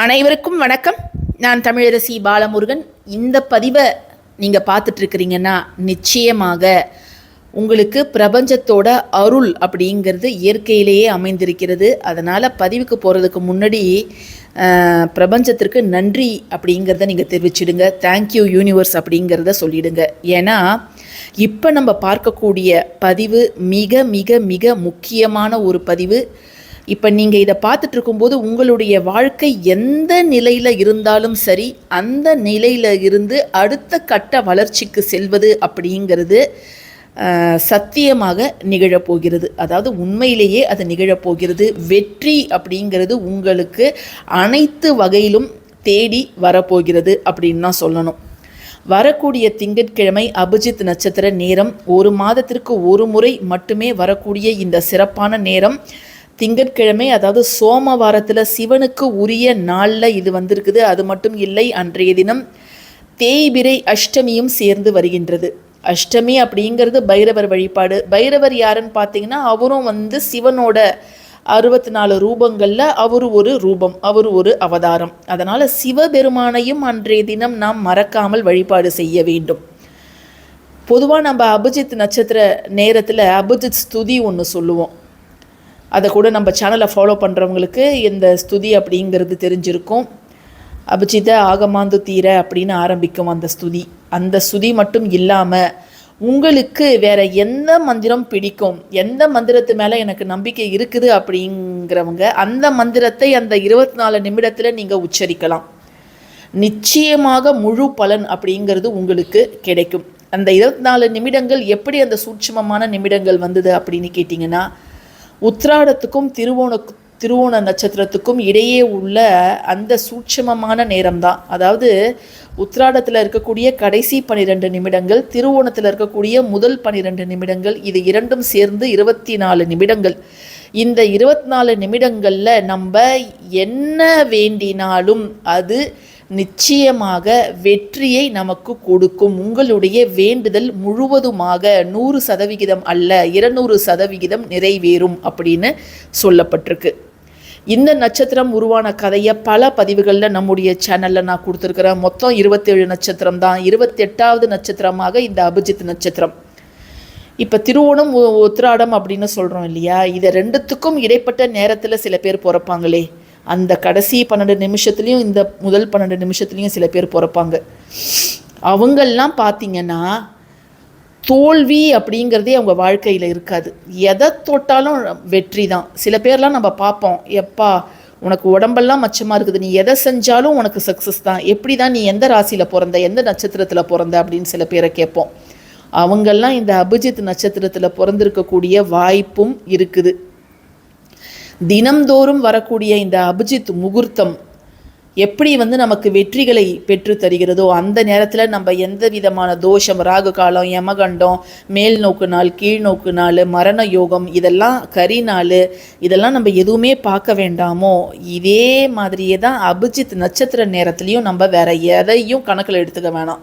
அனைவருக்கும் வணக்கம். நான் தமிழரசி பாலமுருகன். இந்த பதிவை நீங்கள் பார்த்துட்ருக்கிறீங்கன்னா நிச்சயமாக உங்களுக்கு பிரபஞ்சத்தோட அருள் அப்படிங்கிறது இயற்கையிலேயே அமைந்திருக்கிறது. அதனால் பதிவுக்கு போகிறதுக்கு முன்னாடி பிரபஞ்சத்திற்கு நன்றி அப்படிங்கிறத நீங்கள் தெரிவிச்சிடுங்க. தேங்க்யூ யூனிவர்ஸ் அப்படிங்கிறத சொல்லிடுங்க. ஏன்னா இப்போ நம்ம பார்க்கக்கூடிய பதிவு மிக மிக மிக முக்கியமான ஒரு பதிவு. இப்போ நீங்கள் இதை பார்த்துட்டு இருக்கும்போது உங்களுடைய வாழ்க்கை எந்த நிலையில் இருந்தாலும் சரி அந்த நிலையில் இருந்து அடுத்த கட்ட வளர்ச்சிக்கு செல்வது அப்படிங்கிறது சத்தியமாக நிகழப்போகிறது அதாவது உண்மையிலேயே அது நிகழப்போகிறது வெற்றி அப்படிங்கிறது உங்களுக்கு அனைத்து வகையிலும் தேடி வரப்போகிறது அப்படின்னு தான் சொல்லணும். வரக்கூடிய திங்கட்கிழமை அபிஜித் நட்சத்திர நேரம் ஒரு மாதத்திற்கு ஒரு முறை மட்டுமே வரக்கூடிய இந்த சிறப்பான நேரம். திங்கட்கிழமை அதாவது சோமவாரத்தில் சிவனுக்கு உரிய நாளில் இது வந்திருக்குது. அது மட்டும் இல்லை அன்றைய தினம் தேய்பிரை அஷ்டமியும் சேர்ந்து வருகின்றது. அஷ்டமி அப்படிங்கிறது பைரவர் வழிபாடு. பைரவர் யாருன்னு பார்த்தீங்கன்னா அவரும் வந்து சிவனோட அறுபத்தி நாலு ரூபங்களில் அவர் ஒரு ரூபம் அவர் ஒரு அவதாரம். அதனால் சிவபெருமானையும் அன்றைய தினம் நாம் மறக்காமல் வழிபாடு செய்ய வேண்டும். பொதுவாக நம்ம அபிஜித் நட்சத்திர நேரத்தில் அபிஜித் ஸ்துதி ஒன்று சொல்லுவோம். அதை கூட நம்ம சேனலை ஃபாலோ பண்ணுறவங்களுக்கு இந்த ஸ்துதி அப்படிங்கிறது தெரிஞ்சிருக்கும். அபிஜித ஆகமாந்து தீர அப்படின்னு ஆரம்பிக்கும் அந்த ஸ்துதி. அந்த ஸ்துதி மட்டும் இல்லாமல் உங்களுக்கு வேற எந்த மந்திரம் பிடிக்கும்? எந்த மந்திரத்து மேலே எனக்கு நம்பிக்கை இருக்குது அப்படிங்கிறவங்க அந்த மந்திரத்தை அந்த இருபத்தி நாலு நிமிடத்தில் நீங்கள் உச்சரிக்கலாம். நிச்சயமாக முழு பலன் அப்படிங்கிறது உங்களுக்கு கிடைக்கும். அந்த இருபத்தி நாலு நிமிடங்கள் எப்படி அந்த சூட்சமமான நிமிடங்கள் வந்தது அப்படின்னு கேட்டிங்கன்னா உத்ராடத்துக்கும் திருவோண திருவோண நட்சத்திரத்துக்கும் இடையே உள்ள அந்த சூட்சமமான நேரம்தான். அதாவது உத்ராடத்தில் இருக்கக்கூடிய கடைசி பன்னிரெண்டு நிமிடங்கள் திருவோணத்தில் இருக்கக்கூடிய முதல் பன்னிரெண்டு நிமிடங்கள் இது இரண்டும் சேர்ந்து இருபத்தி நாலு நிமிடங்கள். இந்த இருபத்தி நாலு நிமிடங்களில் நம்ம என்ன வேண்டினாலும் அது நிச்சயமாக வெற்றியை நமக்கு கொடுக்கும். உங்களுடைய வேண்டுதல் முழுவதுமாக நூறு சதவிகிதம் அல்ல இருநூறு சதவிகிதம் நிறைவேறும் அப்படின்னு சொல்லப்பட்டிருக்கு. இந்த நட்சத்திரம் உருவான கதையை பல பதிவுகளில் நம்முடைய சேனலில் நான் கொடுத்துருக்குறேன். மொத்தம் இருபத்தேழு நட்சத்திரம் தான். இருபத்தெட்டாவது நட்சத்திரமாக இந்த அபிஜித் நட்சத்திரம். இப்போ திருவோணம் உத்திராடம் அப்படின்னு சொல்கிறோம் இல்லையா? இதை ரெண்டுத்துக்கும் இடைப்பட்ட நேரத்தில் சில பேர் பிறப்பாங்களே. அந்த கடைசி பன்னெண்டு நிமிஷத்துலேயும் இந்த முதல் பன்னெண்டு நிமிஷத்துலேயும் சில பேர் பிறப்பாங்க. அவங்கெல்லாம் பார்த்தீங்கன்னா தோல்வி அப்படிங்கிறதே அவங்க வாழ்க்கையில் இருக்காது. எதை தொட்டாலும் வெற்றி தான். சில பேர்லாம் நம்ம பார்ப்போம் எப்பா உனக்கு உடம்பெல்லாம் மச்சமாக இருக்குது. நீ எதை செஞ்சாலும் உனக்கு சக்ஸஸ் தான். எப்படி தான் நீ எந்த ராசியில் பிறந்த எந்த நட்சத்திரத்தில் பிறந்த அப்படின்னு சில பேரை கேட்போம். அவங்கெல்லாம் இந்த அபிஜித் நட்சத்திரத்தில் பிறந்திருக்கக்கூடிய வாய்ப்பும் இருக்குது. தினம்தோறும் வரக்கூடிய இந்த அபிஜித் முகூர்த்தம் எப்படி வந்து நமக்கு வெற்றிகளை பெற்று தருகிறதோ அந்த நேரத்தில் நம்ம எந்த விதமான தோஷம் ராகு காலம் யமகண்டம் மேல் நோக்கு நாள் கீழ் நோக்கு நாள் மரண யோகம் இதெல்லாம் கரி நாள் இதெல்லாம் நம்ம எதுவுமே பார்க்க வேண்டாமோ இதே மாதிரியே தான் அபிஜித் நட்சத்திர நேரத்துலையும் நம்ம வேற எதையும் கணக்கில் எடுத்துக்க வேணாம்.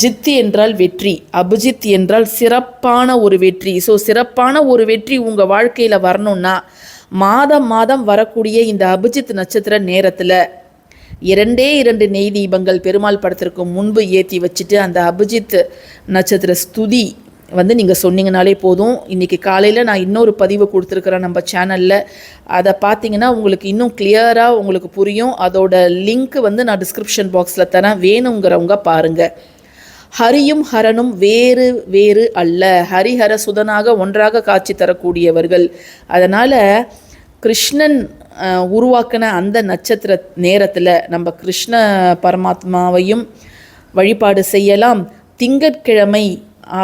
ஜித் என்றால் வெற்றி அபிஜித் என்றால் சிறப்பான ஒரு வெற்றி. ஸோ சிறப்பான ஒரு வெற்றி உங்கள் வாழ்க்கையில் வரணும்னா மாதம் மாதம் வரக்கூடிய இந்த அபிஜித் நட்சத்திர நேரத்தில் இரண்டே இரண்டு நெய் தீபங்கள் பெருமாள் படத்திற்கு முன்பு ஏற்றி வச்சுட்டு அந்த அபிஜித் நட்சத்திர ஸ்துதி வந்து நீங்கள் சொன்னீங்கனாலே போதும். இன்றைக்கி காலையில் நான் இன்னொரு பதிவு கொடுத்துருக்குறேன் நம்ம சேனலில் அதை பார்த்தீங்கன்னா உங்களுக்கு இன்னும் கிளியராக உங்களுக்கு புரியும். அதோட லிங்க் வந்து நான் டிஸ்கிரிப்ஷன் பாக்ஸில் தரேன். வேணுங்கிறவங்க பாருங்கள் ஹரியும் ஹரனும் வேறு வேறு அல்ல. ஹரிஹர சுதனாக ஒன்றாக காட்சி தரக்கூடியவர்கள். அதனால் கிருஷ்ணன் உருவாக்கின அந்த நட்சத்திர நேரத்தில் நம்ம கிருஷ்ண பரமாத்மாவையும் வழிபாடு செய்யலாம். திங்கட்கிழமை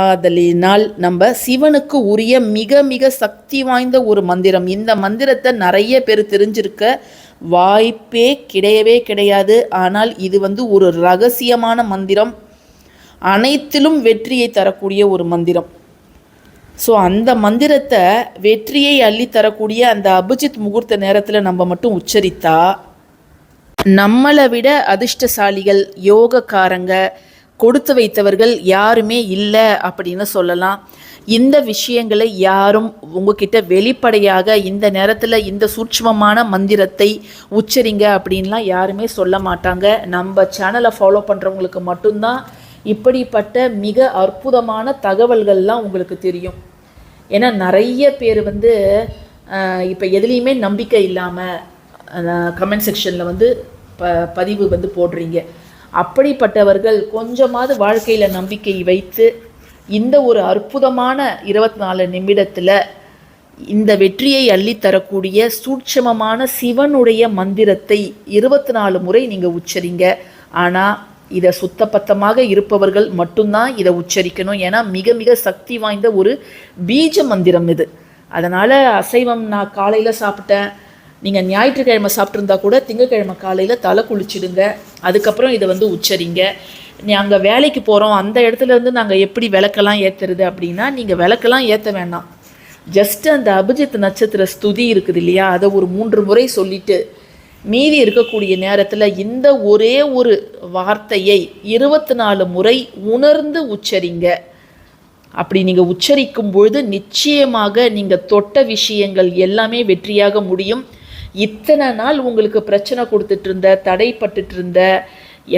ஆதலினால் நம்ம சிவனுக்கு உரிய மிக மிக சக்தி வாய்ந்த ஒரு மந்திரம். இந்த மந்திரத்தை நிறைய பேர் தெரிஞ்சிருக்க வாய்ப்பே கிடையவே கிடையாது. ஆனால் இது வந்து ஒரு ரகசியமான மந்திரம். அனைத்திலும் வெற்றியை தரக்கூடிய ஒரு மந்திரம். ஸோ அந்த மந்திரத்தை வெற்றியை அள்ளி தரக்கூடிய அந்த அபிஜித் முகூர்த்த நேரத்தில் நம்ம மட்டும் உச்சரித்தா நம்மளை விட அதிர்ஷ்டசாலிகள் யோகக்காரங்க கொடுத்து வைத்தவர்கள் யாருமே இல்லை அப்படின்னு சொல்லலாம். இந்த விஷயங்களை யாரும் உங்ககிட்ட வெளிப்படையாக இந்த நேரத்தில் இந்த சூட்சமமான மந்திரத்தை உச்சரிங்க அப்படின்லாம் யாருமே சொல்ல மாட்டாங்க. நம்ம சேனலை ஃபாலோ பண்ணுறவங்களுக்கு மட்டும்தான் இப்படிப்பட்ட மிக அற்புதமான தகவல்கள்லாம் உங்களுக்கு தெரியும். ஏன்னா நிறைய பேர் வந்து இப்போ எதுலேயுமே நம்பிக்கை இல்லாமல் கமெண்ட் செக்ஷனில் வந்து ப பதிவு வந்து போடுறீங்க. அப்படிப்பட்டவர்கள் கொஞ்சமாவது வாழ்க்கையில் நம்பிக்கை வைத்து இந்த ஒரு அற்புதமான இருபத்தி நாலு நிமிடத்தில் இந்த வெற்றியை அள்ளித்தரக்கூடிய சூட்சமமான சிவனுடைய மந்திரத்தை இருபத்தி நாலு முறை நீங்கள் உச்சரிங்க. ஆனால் இதை சுத்தபத்தமாக இருப்பவர்கள் மட்டும்தான் இதை உச்சரிக்கணும். ஏன்னா மிக மிக சக்தி வாய்ந்த ஒரு பீஜ மந்திரம் இது. அதனால் அசைவம் நான் காலையில் சாப்பிட்டேன். நீங்கள் ஞாயிற்றுக்கிழமை சாப்பிட்ருந்தா கூட திங்கக்கிழமை காலையில் தலை குளிச்சிடுங்க. அதுக்கப்புறம் இதை வந்து உச்சரிங்க. நாங்கள் வேலைக்கு போகிறோம் அந்த இடத்துல இருந்து நாங்கள் எப்படி விளக்கெல்லாம் ஏற்றுறது அப்படின்னா நீங்கள் விளக்கெல்லாம் ஏற்ற வேண்டாம் ஜஸ்ட் அந்த அபிஜித் நட்சத்திர ஸ்துதி இருக்குது இல்லையா? அதை ஒரு மூன்று முறை சொல்லிட்டு மீதி இருக்கக்கூடிய நேரத்தில் இந்த ஒரே ஒரு வார்த்தையை இருபத்தி நாலு முறை உணர்ந்து உச்சரிங்க. அப்படி நீங்கள் உச்சரிக்கும் பொழுது நிச்சயமாக நீங்கள் தொட்ட விஷயங்கள் எல்லாமே வெற்றியாக முடியும். இத்தனை நாள் உங்களுக்கு பிரச்சனை கொடுத்துட்டு இருந்த தடைப்பட்டுட்டு இருந்த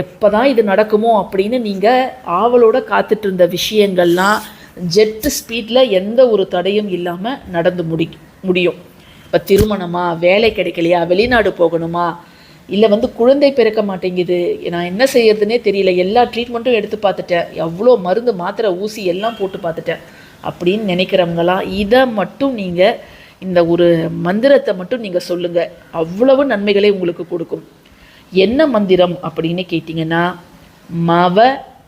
எப்போ தான் இது நடக்குமோ அப்படின்னு நீங்கள் ஆவலோட காத்துட்டு இருந்த விஷயங்கள்லாம் ஜெட்டு ஸ்பீடில் எந்த ஒரு தடையும் இல்லாமல் நடந்து முடி முடியும். இப்போ திருமணமா? வேலை கிடைக்கலையா? வெளிநாடு போகணுமா? இல்லை வந்து குழந்தை பிறக்க மாட்டேங்குது. நான் என்ன செய்யறதுனே தெரியல. எல்லா ட்ரீட்மெண்ட்டும் எடுத்து பார்த்துட்டேன். எவ்வளோ மருந்து மாத்திரை ஊசி எல்லாம் போட்டு பார்த்துட்டேன். அப்படின்னு நினைக்கிறவங்களாம் இதை மட்டும் நீங்கள் இந்த ஒரு மந்திரத்தை மட்டும் நீங்கள் சொல்லுங்கள் அவ்வளவு நன்மைகளை உங்களுக்கு கொடுக்கும். என்ன மந்திரம் அப்படின்னு கேட்டிங்கன்னா மவ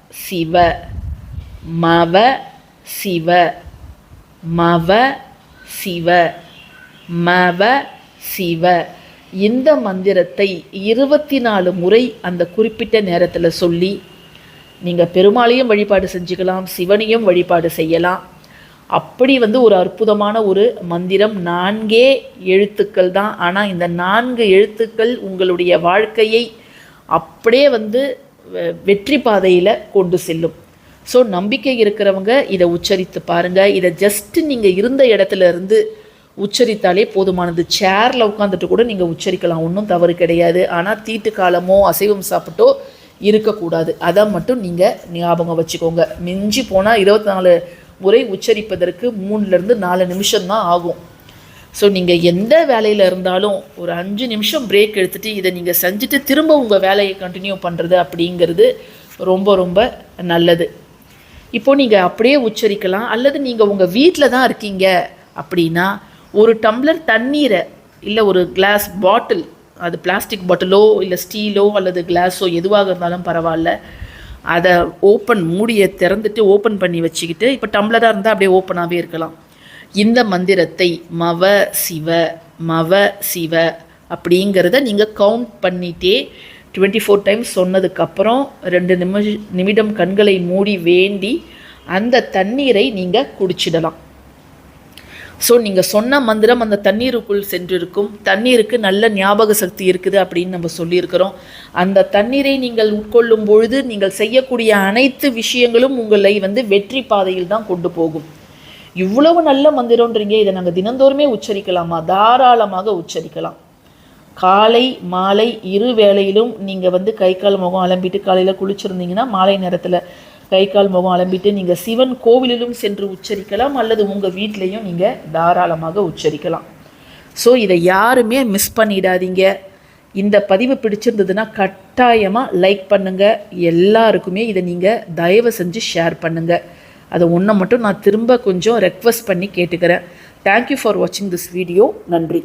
சிவ. மவ சிவ. மவ சிவ. மவ சிவ. இந்த மந்திரத்தை இருபத்தி நாலு முறை அந்த குறிப்பிட்ட நேரத்தில் சொல்லி நீங்கள் பெருமாளையும் வழிபாடு செஞ்சுக்கலாம் சிவனையும் வழிபாடு செய்யலாம். அப்படி வந்து ஒரு அற்புதமான ஒரு மந்திரம் நான்கே எழுத்துக்கள் தான். ஆனால் இந்த நான்கு எழுத்துக்கள் உங்களுடைய வாழ்க்கையை அப்படியே வந்து வெ- வெற்றி பாதையில் கொண்டு செல்லும். ஸோ நம்பிக்கை இருக்கிறவங்க இதை உச்சரித்து பாருங்கள் இதை ஜஸ்ட்டு நீங்கள் இருந்த இடத்துல இருந்து உச்சரித்தாலே போதுமானது. சேரில் உட்காந்துட்டு கூட நீங்கள் உச்சரிக்கலாம். ஒன்றும் தவறு கிடையாது. ஆனால் தீட்டு காலமோ அசைவம் சாப்பிட்டோ இருக்கக்கூடாது. அதை மட்டும் நீங்கள் ஞாபகம் வச்சுக்கோங்க. மிஞ்சி போனால் இருபத்தி நாலு முறை உச்சரிப்பதற்கு மூணுலேருந்து நாலு நிமிஷம்தான் ஆகும். ஸோ நீங்கள் எந்த வேலையில் இருந்தாலும் ஒரு அஞ்சு நிமிஷம் பிரேக் எடுத்துகிட்டு இதை நீங்கள் செஞ்சுட்டு திரும்ப உங்கள் வேலையை கண்டினியூ பண்ணுறது அப்படிங்கிறது ரொம்ப ரொம்ப நல்லது. இப்போது நீங்கள் அப்படியே உச்சரிக்கலாம். அல்லது நீங்கள் உங்கள் வீட்டில் தான் இருக்கீங்க அப்படின்னா ஒரு டம்ளர் தண்ணீரை இல்லை ஒரு கிளாஸ் பாட்டில் அது பிளாஸ்டிக் பாட்டிலோ இல்லை ஸ்டீலோ அல்லது கிளாஸோ எதுவாக இருந்தாலும் பரவாயில்ல. அதை ஓப்பன் மூடியை திறந்துட்டு ஓப்பன் பண்ணி வச்சுக்கிட்டு இப்போ டம்ளராக இருந்தால் அப்படியே ஓப்பனாகவே இருக்கலாம். இந்த மந்திரத்தை மவ சிவ மவ சிவ அப்படிங்கிறத நீங்கள் கவுண்ட் பண்ணிட்டே டுவெண்ட்டி ஃபோர் டைம்ஸ் சொன்னதுக்கப்புறம் ரெண்டு நிமிஷ நிமிடம் கண்களை மூடி வேண்டி அந்த தண்ணீரை நீங்கள் குடிச்சிடலாம். ஸோ நீங்கள் சொன்ன மந்திரம் அந்த தண்ணீருக்குள் சென்றிருக்கும். தண்ணீருக்கு நல்ல ஞாபக சக்தி இருக்குது அப்படின்னு நம்ம சொல்லியிருக்கிறோம். அந்த தண்ணீரை நீங்கள் உட்கொள்ளும் பொழுது நீங்கள் செய்யக்கூடிய அனைத்து விஷயங்களும் உங்களை வந்து வெற்றி பாதையில் தான் கொண்டு போகும். இவ்வளவு நல்ல மந்திரம்ன்றீங்க. இதை நாங்கள் தினந்தோறுமே உச்சரிக்கலாமா? தாராளமாக உச்சரிக்கலாம். காலை மாலை இரு வேளையிலும் நீங்கள் வந்து கை கால் முகம் அலம்பிட்டு காலையில் குளிச்சிருந்தீங்கன்னா மாலை நேரத்தில் கை கால் முகம் அலம்பிட்டு நீங்கள் சிவன் கோவிலிலும் சென்று உச்சரிக்கலாம் அல்லது உங்கள் வீட்லேயும் நீங்கள் தாராளமாக உச்சரிக்கலாம். ஸோ இதை யாருமே மிஸ் பண்ணிடாதீங்க. இந்த பதிவு பிடிச்சிருந்ததுன்னா கட்டாயமாக லைக் பண்ணுங்கள் எல்லாருக்குமே இதை நீங்கள் தயவு செஞ்சு ஷேர் பண்ணுங்கள் அதை ஒன்றை மட்டும் நான் திரும்ப கொஞ்சம் ரெக்வஸ்ட் பண்ணி கேட்டுக்கிறேன். தேங்க்யூ ஃபார் வாட்சிங் திஸ் வீடியோ நன்றி.